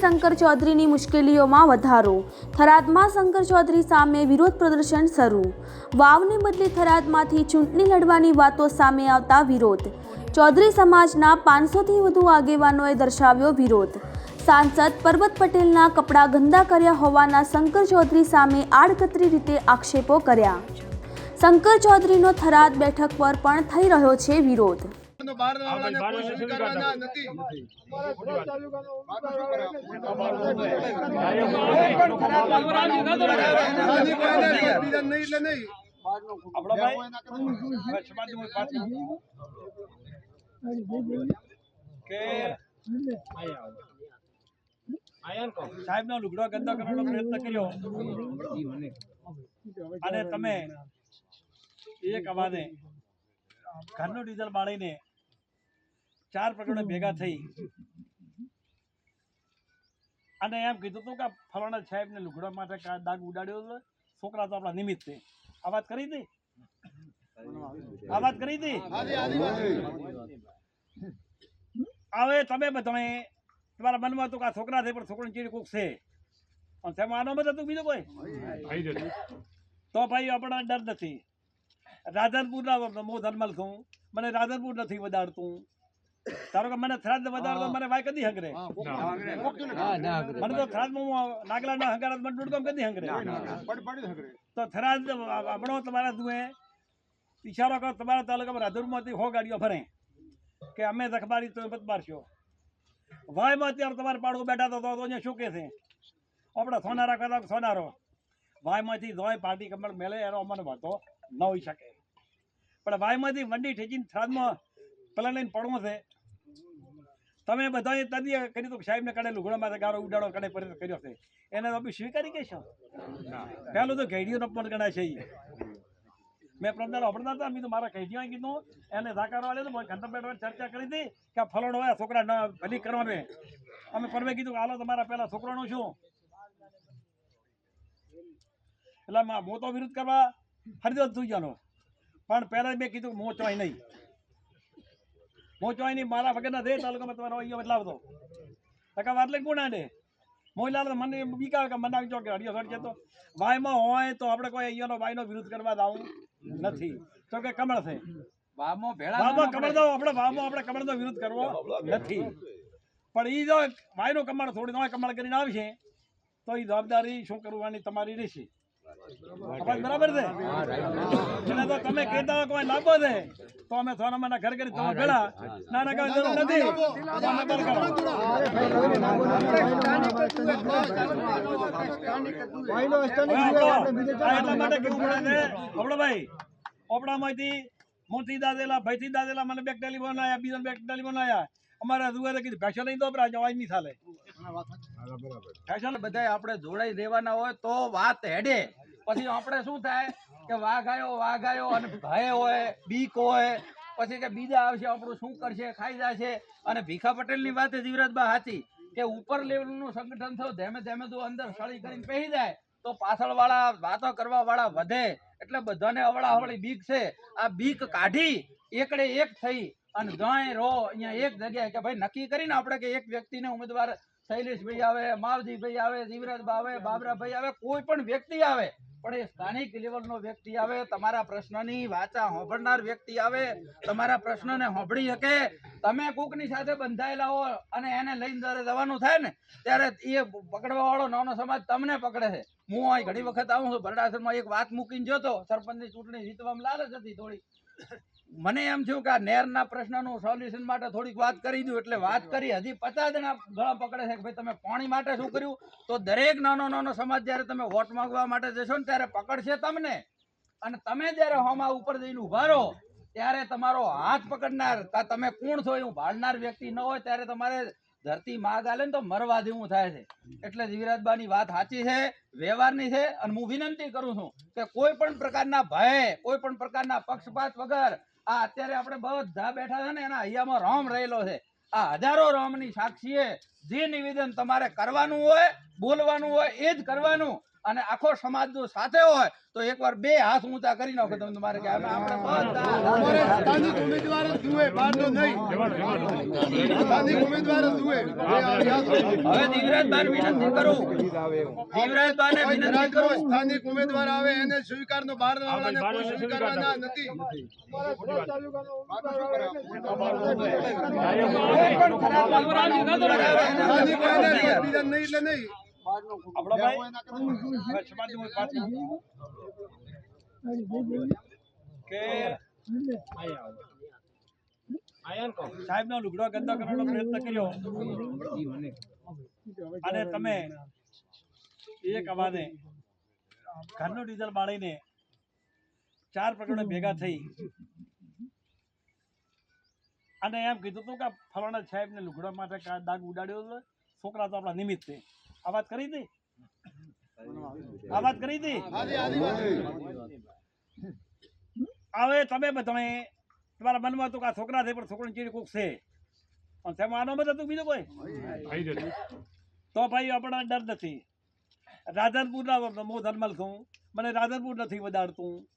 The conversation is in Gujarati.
શંકર ચૌધરીની મુશ્કેલીઓમાં વધારો. થરાદમાં શંકર ચૌધરી સામે વિરોધ પ્રદર્શન શરૂ. વાવને બદલે થરાદમાંથી ચૂંટણી લડવાની વાતો સામે આવતા વિરોધ. ચૌધરી સમાજના પાંચસોથી વધુ આગેવાનોએ દર્શાવ્યો વિરોધ. સાંસદ પરબત પટેલના કપડાં ગંદા કર્યા હોવાના શંકર ચૌધરી સામે આડકતરી રીતે આક્ષેપો કર્યા. શંકર ચૌધરીનો થરાદ બેઠક પર પણ થઈ રહ્યો છે વિરોધ. તો બહાર કોઈ સ્વીકારવાના નથી નહીં, એટલે નહીં સાહેબ નો લુગડો ગંદો કરવાનો પ્રયત્ન કર્યો અને તમે એક અવાજે ઘરનું ડીઝલ બાળીને ચાર પ્રકરણો ભેગા થઈ. અને એમ કીધું હતું કે ફલાણા સાહેબ ને લુગડા માટે દાગ ઉડાડ્યો હતો છોકરા તો આપણા નિમિત્તે. આ વાત કરી હતી? આ વાત કરી હતી? હવે તમે બધા તમારા મનમાં હતું કે આ છોકરા છે, પણ છોકરાની ચીડ કોક છે. પણ તેમાં આનો મત હતું બીજું કોઈ? તો ભાઈ આપણા ડર નથી. રાધનપુરના હું ધર્મલ છું. મને રાધનપુર નથી વધારતું. ધારો કે મને થરાદ વધારતો મને વાય કદી હંગરે? મને તો થરાદમાં નાગલા ના હંગારા મને દુડગામ કદી હંગરે? તો થરાદ આપણો તમારા દુએ ઇશારો કરો તમારા તાલુકામાં રાધનપુરમાંથી હો ગાડીઓ ફરે. કે અમે રખબારી તો મત મારશો. વાયમાં અત્યારે તમારે પાડવું બેઠા તો તો અહીંયા શું કે છે? આપણે સોનારા કરતા સોનારો. વાયમાંથી ધોય પાર્ટી કમળ મેળે એનો અમને વાંધો ન હોઈ શકે. પણ વાયમાંથી વંડી ઠેચીને થરાદમાં પેલા લઈને પડવો છે. તમે બધાએ તદી કરી તો સાહેબને કડે લુગડામાં ગારો ઉડાડો કડે પરિત કર્યો છે. એને તો સ્વીકારી કહેશો પહેલું તો ઘેડીઓનો પણ ગણાય છે. મેં પ્રમદાર અભરતા હતા મેં તો મારા કહેજો કીધું એને સાકાર વાળે તો બેઠા ચર્ચા કરી હતી કે આ ફલાણો હોય છોકરા ન ભલી કરવાને. અમે પરમે કીધું કે હાલો તમારા પેલા છોકરાનું શું એટલે મા- હું તો વિરુદ્ધ કરવા હરિદોત થઈ ગયો પણ પહેલાં મેં કીધું કે ચોય નહીં. હું ચોય નહીં મારા વગરના દે તાલુકામાં તમારો અહીંયા બદલાવતો. ટકા વાત લઈને કોણ આડે મોઈલાલ મને બીકા કે મને જો કે હરિયો સર તો. વાયમાં હોય તો આપણે કોઈ અહીંયાનો વાયનો વિરુદ્ધ કરવા દાવું નથી. તો કે કમળ છે. વાવમાં ભેળા વામો કમળ દો આપણે વામો આપણે કમળનો વિરુદ્ધ કરવો નથી. પણ ઈ જો વાયનો કમળ થોડી નોય કમળ કરીને આવશે તો ઈ જવાબદારી શું કરવાની તમારી રહેશે? અવાજ બરાબર છે? એટલે તો મોતી દાદેલા ભાઈથી દાદેલા મને બે ટેલિફોન આયા બીજા બે ટેલિફોન આયા. અમારા દુવારે કીધું ફેશન નહીં તો આપણે જવાય નહીં બધાય આપણે જોડાઈ રહેવાના હોય તો વાત હેડે. પછી આપણે શું થાય કે વાઘ આયો વાઘ આયો અને ભય હોય, બીક હોય, પછી કે બીજા આવશે, આપણું શું કરશે, ખાઈ જશે. અને ભીખા પટેલની વાત જીવરાજબા હતી કે ઉપર લેવલનું સંગઠન થયું, ધીમે ધીમે તો અંદર સળી કરીને પહેરી જાય, તો પાછળ વાળા વાતો કરવા વાળા વધે. એટલે બધાને અવળા અવળી બીક છે. આ બીક કાઢી એકડે એક થઈ અને ગાય રો, અહીંયા એક જગ્યાએ કે ભાઈ નક્કી કરીને આપણે કે એક વ્યક્તિને ઉમેદવાર શૈલેષભાઈ આવે માવજીભાઈ આવે, જીવરાજભાઈ આવે, બાબરાભાઈ આવે, કોઈ પણ વ્યક્તિ આવે, પણ એ સ્થાનિક લેવલનો વ્યક્તિ આવે, તમારા પ્રશ્નની વાચા હોંભળનાર વ્યક્તિ આવે, તમારા પ્રશ્નને હોંભળી શકે. તમે કોકની સાથે બંધાયેલા હો અને એને લઈને જ્યારે જવાનું થાય ને, ત્યારે એ પકડવા વાળો નાનો સમાજ તમને પકડે છે. હું અહીં ઘણી વખત આવું છું, ભરડાસરમાં એક વાત મૂકીને જોતો, સરપંચની ચૂંટણી જીતવામાં લાલચ હતી થોડી. મને એમ થયું કે આ નેરના પ્રશ્નનું સોલ્યુશન માટે થોડીક વાત કરી દઉં, એટલે વાત કરી. હજી પચાસ જણા ગળા પકડે છે કે ભાઈ તમે પાણી માટે શું કર્યું? તો દરેક નાનો નાનો સમાજ જ્યારે તમે વોટ માંગવા માટે જશો ને ત્યારે પકડશે તમને. અને તમે જ્યારે હોમાં ઉપર જઈને ઊભા રહો, ત્યારે તમારો હાથ પકડનાર તમે કોણ છો એવું ભાળનાર વ્યક્તિ ન હોય, ત્યારે તમારે ધરતી માગ આલે ને તો મરવા જેવું થાય છે. એટલે જીવરાજબાની વાત સાચી છે, વ્યવહારની છે, અને હું વિનંતી કરું છું કે કોઈ પણ પ્રકારના ભય, કોઈ પણ પ્રકારના પક્ષપાત વગર આ અત્યારે આપણે બધા બેઠા છે ને એના હૈયામાં રોમ રહેલો છે. આ હજારો રોમની સાક્ષીએ જે નિવેદન તમારે કરવાનું હોય, બોલવાનું હોય, એ જ કરવાનું. અને આખો સમાજ જો સાથે હોય તો એકવાર બે હાથ ઊંચા કરી નાખો તમે તમારે કે અમે આપણે બધા અમારે સ્થાનિક ઉમેદવાર જ જુએ બહારનો નહીં. સ્થાનિક ઉમેદવાર જ જુએ. હવે જીવરાજભાઈને વિનંતી કરું. જીવરાજભાઈને કોઈ વિનંતી કરું. સ્થાનિક ઉમેદવાર આવે એને સ્વીકારનો બહાર વાળાને કોઈ સ્વીકારવાના નથી. સ્થાનિક હોય ને નહીં એટલે નહીં. આપણો ભાઈ? સમાજની હું વાત કરું. કે લુગડો ગંદો કરવાનો પ્રયત્ન કર્યો. અને તમે એક અવાજે ઘરનું ડીઝલ બાળીને ચાર પ્રકરણો ભેગા થઈ. અને એમ કીધું હતું કે ફલાણા સાહેબને લુગડા માટે દાગ ઉડાડ્યો છોકરા તો આપણા નિમિત્ત. છે આ વાત કરી હતી? આ વાત કરી હતી? હવે તમે બધાએ તમારા મનમાં હતું કે આ છોકરા છે પણ છોકરાની ચીડ કોક છે. પણ તેમાં આનો મત હતું બીજું કોઈ? તો ભાઈ આપણને ડર નથી. રાધનપુરના હું ધર્મલ છું. મને રાધનપુર નથી વધારતું.